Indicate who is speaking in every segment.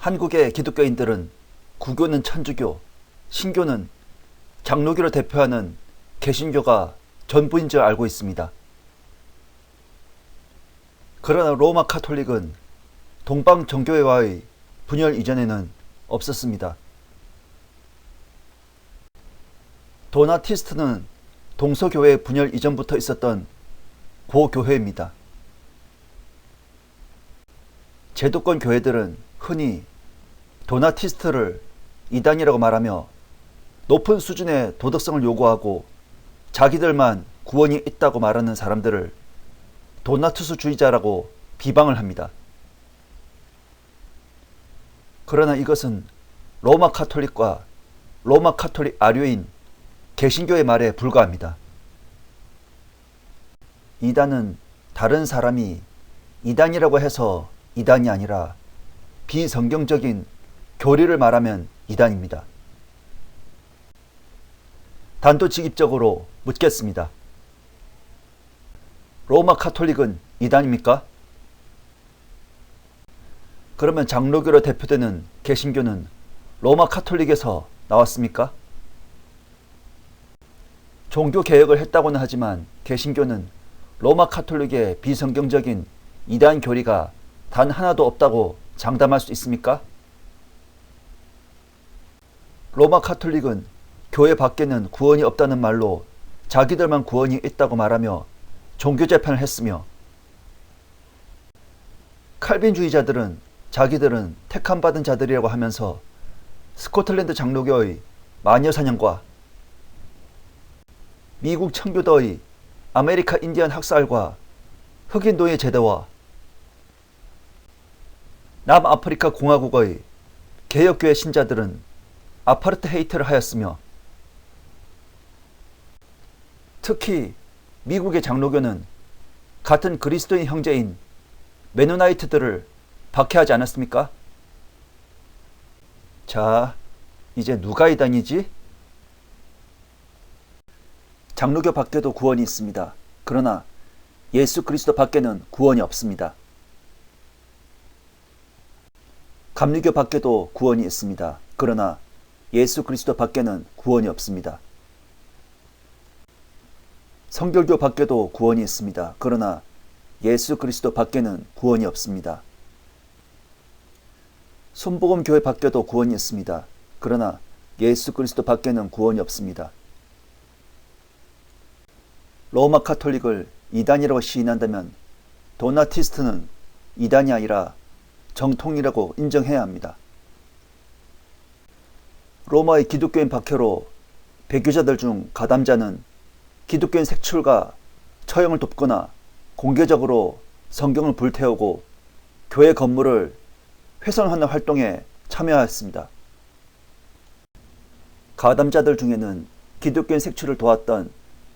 Speaker 1: 한국의 기독교인들은 구교는 천주교, 신교는 장로교를 대표하는 개신교가 전부인 줄 알고 있습니다. 그러나 로마 카톨릭은 동방 정교회와의 분열 이전에는 없었습니다. 도나티스트는 동서교회 분열 이전부터 있었던 고교회입니다. 제도권 교회들은 흔히 도나티스트를 이단이라고 말하며 높은 수준의 도덕성을 요구하고 자기들만 구원이 있다고 말하는 사람들을 도나투스주의자라고 비방을 합니다. 그러나 이것은 로마 카톨릭과 로마 카톨릭 아류인 개신교의 말에 불과합니다. 이단은 다른 사람이 이단이라고 해서 이단이 아니라 비성경적인 교리를 말하면 이단입니다. 단도직입적으로 묻겠습니다. 로마 카톨릭은 이단입니까? 그러면 장로교로 대표되는 개신교는 로마 카톨릭에서 나왔습니까? 종교 개혁을 했다고는 하지만 개신교는 로마 카톨릭의 비성경적인 이단 교리가 단 하나도 없다고 장담할 수 있습니까? 로마 카톨릭은 교회 밖에는 구원이 없다는 말로 자기들만 구원이 있다고 말하며 종교 재판을 했으며 칼빈주의자들은 자기들은 택함 받은 자들이라고 하면서 스코틀랜드 장로교의 마녀 사냥과 미국 청교도의 아메리카 인디언 학살과 흑인 노예 제도와 남아프리카 공화국의 개혁교회 신자들은 아파르트헤이트를 하였으며 특히 미국의 장로교는 같은 그리스도인 형제인 메노나이트들을 박해하지 않았습니까? 자, 이제 누가 이단이지? 장로교 밖에도 구원이 있습니다. 그러나 예수 그리스도 밖에는 구원이 없습니다. 감리교 밖에도 구원이 있습니다. 그러나 예수 그리스도 밖에는 구원이 없습니다. 성결교 밖에도 구원이 있습니다. 그러나 예수 그리스도 밖에는 구원이 없습니다. 손복음 교회 밖에도 구원이 있습니다. 그러나 예수 그리스도 밖에는 구원이 없습니다. 로마 카톨릭을 이단이라고 시인한다면 도나티스트는 이단이 아니라 정통이라고 인정해야 합니다. 로마의 기독교인 박해로 배교자들 중 가담자는 기독교인 색출과 처형을 돕거나 공개적으로 성경을 불태우고 교회 건물을 훼손하는 활동에 참여하였습니다. 가담자들 중에는 기독교인 색출을 도왔던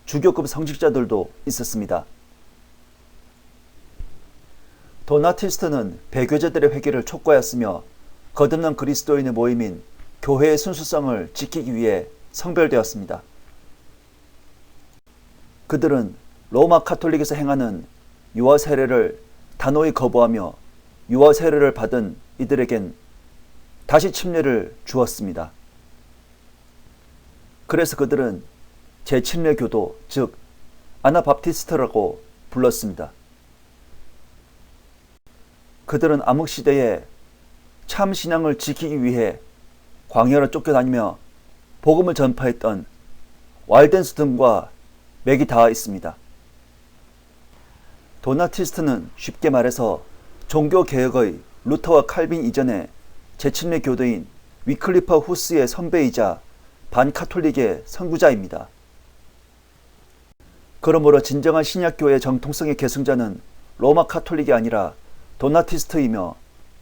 Speaker 1: 주교급 성직자들도 있었습니다. 도나티스트는 배교자들의 회개를 촉구하였으며 거듭난 그리스도인의 모임인 교회의 순수성을 지키기 위해 성별되었습니다. 그들은 로마 카톨릭에서 행하는 유아 세례를 단호히 거부하며 유아 세례를 받은 이들에겐 다시 침례를 주었습니다. 그래서 그들은 제침례 교도, 즉 아나밥티스트라고 불렀습니다. 그들은 암흑 시대에 참 신앙을 지키기 위해 광야를 쫓겨다니며 복음을 전파했던 와일덴스 등과 맥이 닿아 있습니다. 도나티스트는 쉽게 말해서 종교 개혁의 루터와 칼빈 이전에 제침례 교도인 위클리퍼 후스의 선배이자 반카톨릭의 선구자입니다. 그러므로 진정한 신약교의 정통성의 계승자는 로마 카톨릭이 아니라 도나티스트이며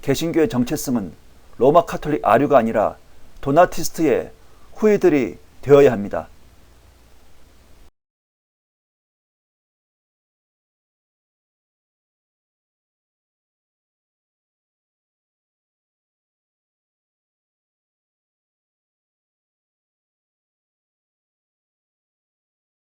Speaker 1: 개신교의 정체성은 로마 카톨릭 아류가 아니라 도나티스트의 후예들이 되어야 합니다.